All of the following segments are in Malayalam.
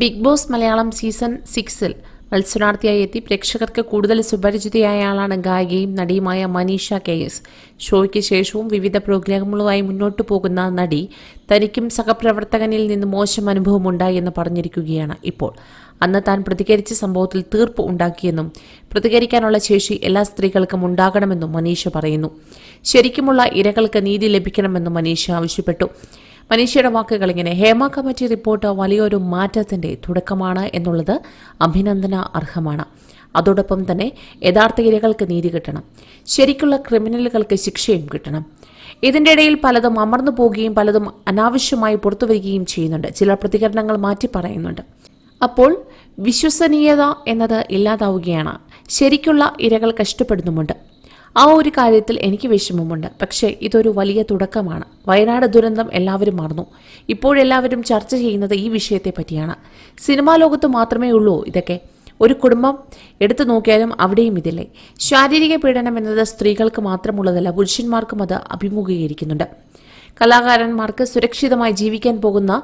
ബിഗ് ബോസ് മലയാളം സീസൺ സിക്സിൽ മത്സരാർത്ഥിയായി എത്തി. പ്രേക്ഷകർക്ക് കൂടുതൽ സുപരിചിതയായ ആളാണ് ഗായികയും നടിയുമായ മനീഷ കെ എസ്. ഷോയ്ക്ക് ശേഷവും വിവിധ പ്രോഗ്രാമുകളുമായി മുന്നോട്ടു പോകുന്ന നടി തനിക്കും സഹപ്രവർത്തകനിൽ നിന്ന് മോശം അനുഭവമുണ്ടായി എന്ന് പറഞ്ഞിരിക്കുകയാണ് ഇപ്പോൾ. അന്ന് താൻ പ്രതികരിച്ച സംഭവത്തിൽ തീർപ്പ് ഉണ്ടാക്കിയെന്നും പ്രതികരിക്കാനുള്ള ശേഷി എല്ലാ സ്ത്രീകൾക്കും ഉണ്ടാകണമെന്നും മനീഷ പറയുന്നു. ശരിക്കുമുള്ള ഇരകൾക്ക് നീതി ലഭിക്കണമെന്നും മനീഷ ആവശ്യപ്പെട്ടു. മനീഷയുടെ വാക്കുകൾ ഇങ്ങനെ ഹേമ കമ്മിറ്റി റിപ്പോർട്ട് വലിയൊരു മാറ്റത്തിന്റെ തുടക്കമാണ് എന്നുള്ളത് അഭിനന്ദന അർഹമാണ്. അതോടൊപ്പം തന്നെ യഥാർത്ഥ ഇരകൾക്ക് നീതി കിട്ടണം. ശരിക്കുള്ള ക്രിമിനലുകൾക്ക് ശിക്ഷയും കിട്ടണം. ഇതിന്റെ ഇടയിൽ പലതും അമർന്നു പോവുകയും പലതും അനാവശ്യമായി പുറത്തുവരികയും ചെയ്യുന്നുണ്ട്. ചില പ്രതികരണങ്ങൾ മാറ്റി പറയുന്നുണ്ട്. അപ്പോൾ വിശ്വസനീയത എന്നത് ഇല്ലാതാവുകയാണ്. ശരിക്കുള്ള ഇരകൾ കഷ്ടപ്പെടുന്നുമുണ്ട്. ആ ഒരു കാര്യത്തിൽ എനിക്ക് വിഷമമുണ്ട്. പക്ഷേ ഇതൊരു വലിയ തുടക്കമാണ്. വയനാട് ദുരന്തം എല്ലാവരും മറന്നു. ഇപ്പോഴെല്ലാവരും ചർച്ച ചെയ്യുന്നത് ഈ വിഷയത്തെ പറ്റിയാണ്. സിനിമാ ലോകത്ത് മാത്രമേ ഉള്ളൂ ഇതൊക്കെ. ഒരു കുടുംബം എടുത്തു നോക്കിയാലും അവിടെയും ഇതില്ലേ? ശാരീരിക പീഡനം എന്നത് സ്ത്രീകൾക്ക് മാത്രമുള്ളതല്ല പുരുഷന്മാർക്കും അത് അഭിമുഖീകരിക്കുന്നുണ്ട്. കലാകാരന്മാർക്ക് സുരക്ഷിതമായി ജീവിക്കാൻ പോകുന്ന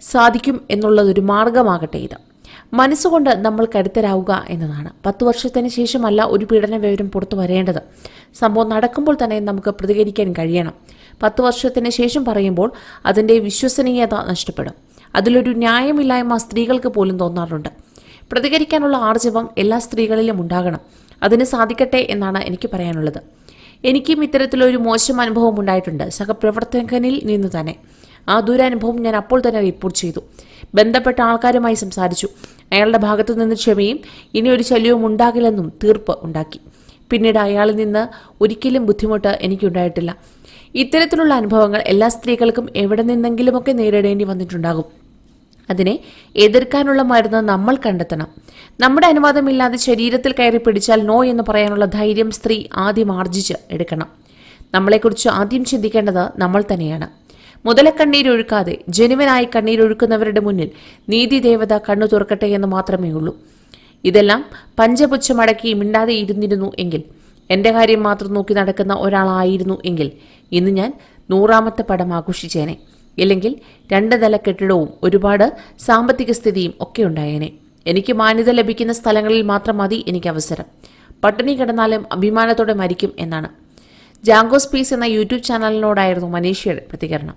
സാധിക്കും എന്നുള്ളതൊരു മാർഗമാകട്ടെ ഇത്. മനസ്സുകൊണ്ട് നമ്മൾ കരുത്തരാവുക എന്നതാണ്. പത്ത് വർഷത്തിന് ശേഷമല്ല ഒരു പീഡന വിവരം പുറത്തു വരേണ്ടത്. സംഭവം നടക്കുമ്പോൾ തന്നെ നമുക്ക് പ്രതികരിക്കാൻ കഴിയണം. പത്ത് വർഷത്തിന് ശേഷം പറയുമ്പോൾ അതിന്റെ വിശ്വസനീയത നഷ്ടപ്പെടും. അതിലൊരു ന്യായമില്ലായ്മ സ്ത്രീകൾക്ക് പോലും തോന്നാറുണ്ട്. പ്രതികരിക്കാനുള്ള ആർജവം എല്ലാ സ്ത്രീകളിലും ഉണ്ടാകണം. അതിന് സാധിക്കട്ടെ എന്നാണ് എനിക്ക് പറയാനുള്ളത്. എനിക്കും ഇത്തരത്തിലൊരു മോശം അനുഭവം ഉണ്ടായിട്ടുണ്ട്. സഹപ്രവർത്തകനിൽ നിന്ന് തന്നെ. ആ ദുരനുഭവം ഞാൻ അപ്പോൾ തന്നെ റിപ്പോർട്ട് ചെയ്തു. ബന്ധപ്പെട്ട ആൾക്കാരുമായി സംസാരിച്ചു. അയാളുടെ ഭാഗത്തു നിന്ന് ക്ഷമയും ഇനി ഒരു ശല്യവും ഉണ്ടാകില്ലെന്നും തീർപ്പ് ഉണ്ടാക്കി. പിന്നീട് അയാളിൽ നിന്ന് ഒരിക്കലും ബുദ്ധിമുട്ട് എനിക്കുണ്ടായിട്ടില്ല. ഇത്തരത്തിലുള്ള അനുഭവങ്ങൾ എല്ലാ സ്ത്രീകൾക്കും എവിടെ നിന്നെങ്കിലുമൊക്കെ നേരിടേണ്ടി വന്നിട്ടുണ്ടാകും. അതിനെ എതിർക്കാനുള്ള മരുന്ന് നമ്മൾ കണ്ടെത്തണം. നമ്മുടെ അനുവാദമില്ലാതെ ശരീരത്തിൽ കയറി പിടിച്ചാൽ നോ എന്ന് പറയാനുള്ള ധൈര്യം സ്ത്രീ ആദ്യം ആർജിച്ച് എടുക്കണം. നമ്മളെക്കുറിച്ച് ആദ്യം ചിന്തിക്കേണ്ടത് നമ്മൾ തന്നെയാണ്. മുതലക്കണ്ണീരൊഴുക്കാതെ ജനുവനായി കണ്ണീരൊഴുക്കുന്നവരുടെ മുന്നിൽ നീതി ദേവത കണ്ണു തുറക്കട്ടെ എന്ന് മാത്രമേ ഉള്ളൂ. ഇതെല്ലാം പഞ്ചപുച്ഛമടക്കി മിണ്ടാതെ ഇരുന്നിരുന്നു എങ്കിൽ എന്റെ കാര്യം മാത്രം നോക്കി നടക്കുന്ന ഒരാളായിരുന്നു എങ്കിൽ ഇന്ന് ഞാൻ നൂറാമത്തെ പടം ആഘോഷിച്ചേനെ. ഇല്ലെങ്കിൽ രണ്ട് നില കെട്ടിടവും ഒരുപാട് സാമ്പത്തിക സ്ഥിതിയും ഒക്കെ ഉണ്ടായേനെ. എനിക്ക് മാന്യത ലഭിക്കുന്ന സ്ഥലങ്ങളിൽ മാത്രം മതി എനിക്ക് അവസരം. പട്ടിണി കിടന്നാലും അഭിമാനത്തോടെ മരിക്കും എന്നാണ്. ജാങ്കോസ് പീസ് എന്ന യൂട്യൂബ് ചാനലിനോടായിരുന്നു മനീഷയുടെ പ്രതികരണം.